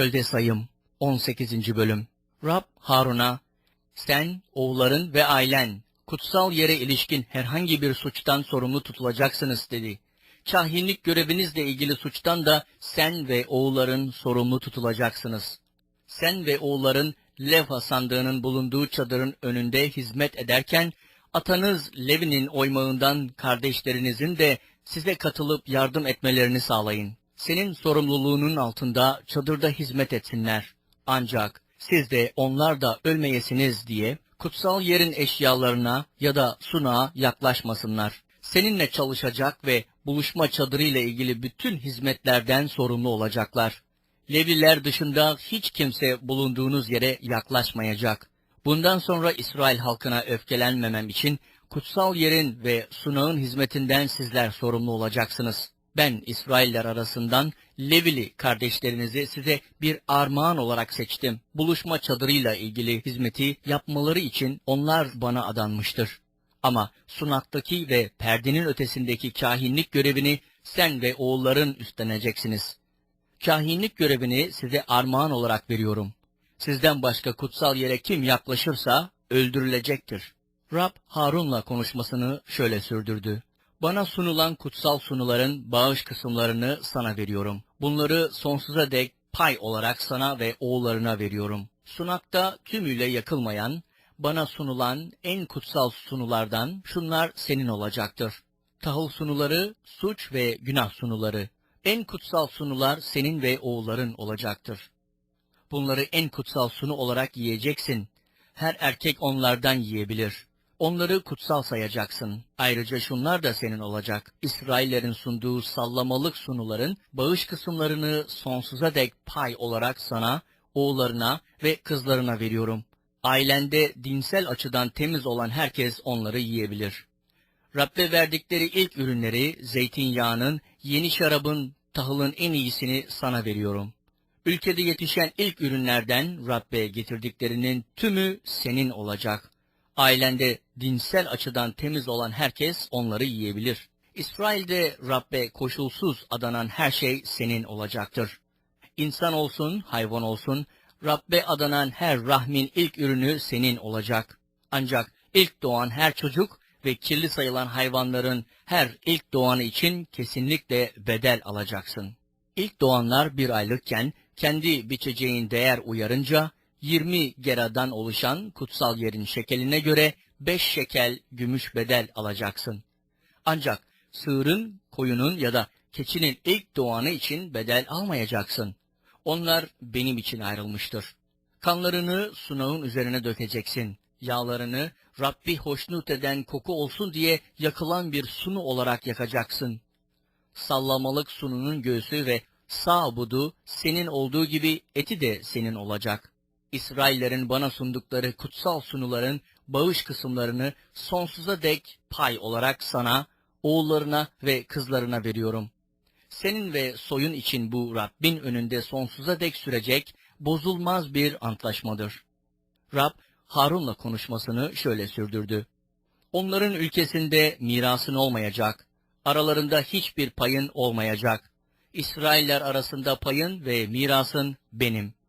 Gölde Sayım 18. Bölüm Rab Harun'a, sen, oğulların ve ailen kutsal yere ilişkin herhangi bir suçtan sorumlu tutulacaksınız dedi. Kahinlik görevinizle ilgili suçtan da sen ve oğulların sorumlu tutulacaksınız. Sen ve oğulların levha sandığının bulunduğu çadırın önünde hizmet ederken, atanız Levi'nin oymağından kardeşlerinizin de size katılıp yardım etmelerini sağlayın. Senin sorumluluğunun altında çadırda hizmet etsinler. Ancak siz de onlar da ölmeyesiniz diye kutsal yerin eşyalarına ya da sunağa yaklaşmasınlar. Seninle çalışacak ve buluşma çadırı ile ilgili bütün hizmetlerden sorumlu olacaklar. Leviler dışında hiç kimse bulunduğunuz yere yaklaşmayacak. Bundan sonra İsrail halkına öfkelenmemem için kutsal yerin ve sunağın hizmetinden sizler sorumlu olacaksınız. Ben İsrailler arasından Levili kardeşlerinizi size bir armağan olarak seçtim. Buluşma çadırıyla ilgili hizmeti yapmaları için onlar bana adanmıştır. Ama sunaktaki ve perdenin ötesindeki kahinlik görevini sen ve oğulların üstleneceksiniz. Kahinlik görevini size armağan olarak veriyorum. Sizden başka kutsal yere kim yaklaşırsa öldürülecektir. Rab Harun'la konuşmasını şöyle sürdürdü. Bana sunulan kutsal sunuların bağış kısımlarını sana veriyorum. Bunları sonsuza dek pay olarak sana ve oğullarına veriyorum. Sunakta tümüyle yakılmayan, bana sunulan en kutsal sunulardan şunlar senin olacaktır. Tahıl sunuları, suç ve günah sunuları. En kutsal sunular senin ve oğulların olacaktır. Bunları en kutsal sunu olarak yiyeceksin. Her erkek onlardan yiyebilir. Onları kutsal sayacaksın. Ayrıca şunlar da senin olacak. İsraillerin sunduğu sallamalık sunuların bağış kısımlarını sonsuza dek pay olarak sana, oğullarına ve kızlarına veriyorum. Ailende dinsel açıdan temiz olan herkes onları yiyebilir. Rabbe verdikleri ilk ürünleri, zeytinyağının, yeni şarabın, tahılın en iyisini sana veriyorum. Ülkede yetişen ilk ürünlerden Rabbe getirdiklerinin tümü senin olacak. Ailende dinsel açıdan temiz olan herkes onları yiyebilir. İsrail'de Rabbe koşulsuz adanan her şey senin olacaktır. İnsan olsun, hayvan olsun, Rabbe adanan her rahmin ilk ürünü senin olacak. Ancak ilk doğan her çocuk ve kirli sayılan hayvanların her ilk doğanı için kesinlikle bedel alacaksın. İlk doğanlar bir aylıkken kendi biçeceğin değer uyarınca 20 geradan oluşan kutsal yerin şekeline göre 5 şekel gümüş bedel alacaksın. Ancak sığırın, koyunun ya da keçinin ilk doğanı için bedel almayacaksın. Onlar benim için ayrılmıştır. Kanlarını sunağın üzerine dökeceksin. Yağlarını Rabbi hoşnut eden koku olsun diye yakılan bir sunu olarak yakacaksın. Sallamalık sununun göğsü ve sağ budu senin olduğu gibi eti de senin olacak. İsraillerin bana sundukları kutsal sunuların bağış kısımlarını sonsuza dek pay olarak sana, oğullarına ve kızlarına veriyorum. Senin ve soyun için bu Rabbin önünde sonsuza dek sürecek bozulmaz bir antlaşmadır. Rab Harun'la konuşmasını şöyle sürdürdü. Onların ülkesinde mirasın olmayacak, aralarında hiçbir payın olmayacak. İsrailler arasında payın ve mirasın benim.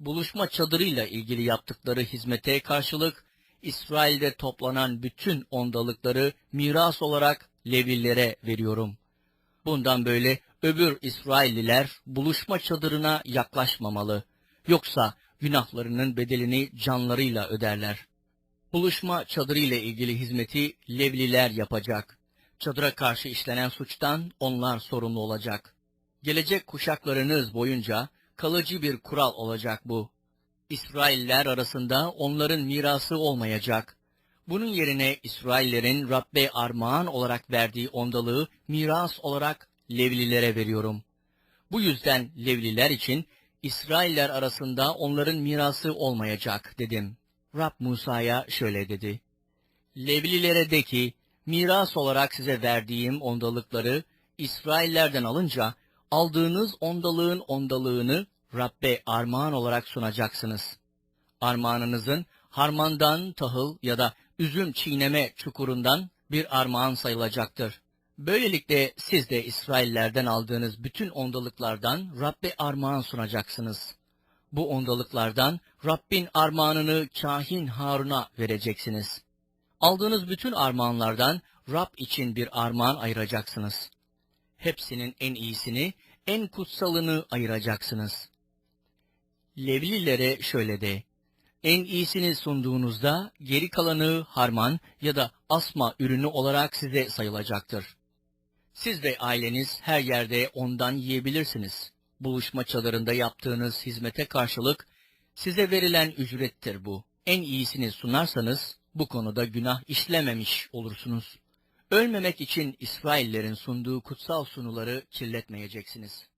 Buluşma çadırıyla ilgili yaptıkları hizmete karşılık, İsrail'de toplanan bütün ondalıkları miras olarak Levillere veriyorum. Bundan böyle öbür İsrailliler buluşma çadırına yaklaşmamalı. Yoksa günahlarının bedelini canlarıyla öderler. Buluşma çadırı ile ilgili hizmeti Levliler yapacak. Çadıra karşı işlenen suçtan onlar sorumlu olacak. Gelecek kuşaklarınız boyunca kalıcı bir kural olacak bu. İsrailler arasında onların mirası olmayacak. Bunun yerine İsraillerin Rabbe armağan olarak verdiği ondalığı miras olarak Levlilere veriyorum. Bu yüzden Levliler için İsrailler arasında onların mirası olmayacak dedim. Rab Musa'ya şöyle dedi. Levlilere de ki, miras olarak size verdiğim ondalıkları İsraillerden alınca, aldığınız ondalığın ondalığını Rabbe armağan olarak sunacaksınız. Armağanınızın harmandan tahıl ya da üzüm çiğneme çukurundan bir armağan sayılacaktır. Böylelikle siz de İsraillerden aldığınız bütün ondalıklardan Rabbe armağan sunacaksınız. Bu ondalıklardan Rabbin armağanını kahin Harun'a vereceksiniz. Aldığınız bütün armağanlardan Rab için bir armağan ayıracaksınız. Hepsinin en iyisini, en kutsalını ayıracaksınız. Levlilere şöyle de, en iyisini sunduğunuzda geri kalanı harman ya da asma ürünü olarak size sayılacaktır. Siz ve aileniz her yerde ondan yiyebilirsiniz. Buluşma çadırında yaptığınız hizmete karşılık size verilen ücrettir bu. En iyisini sunarsanız bu konuda günah işlememiş olursunuz. Ölmemek için İsraillerin sunduğu kutsal sunuları kirletmeyeceksiniz.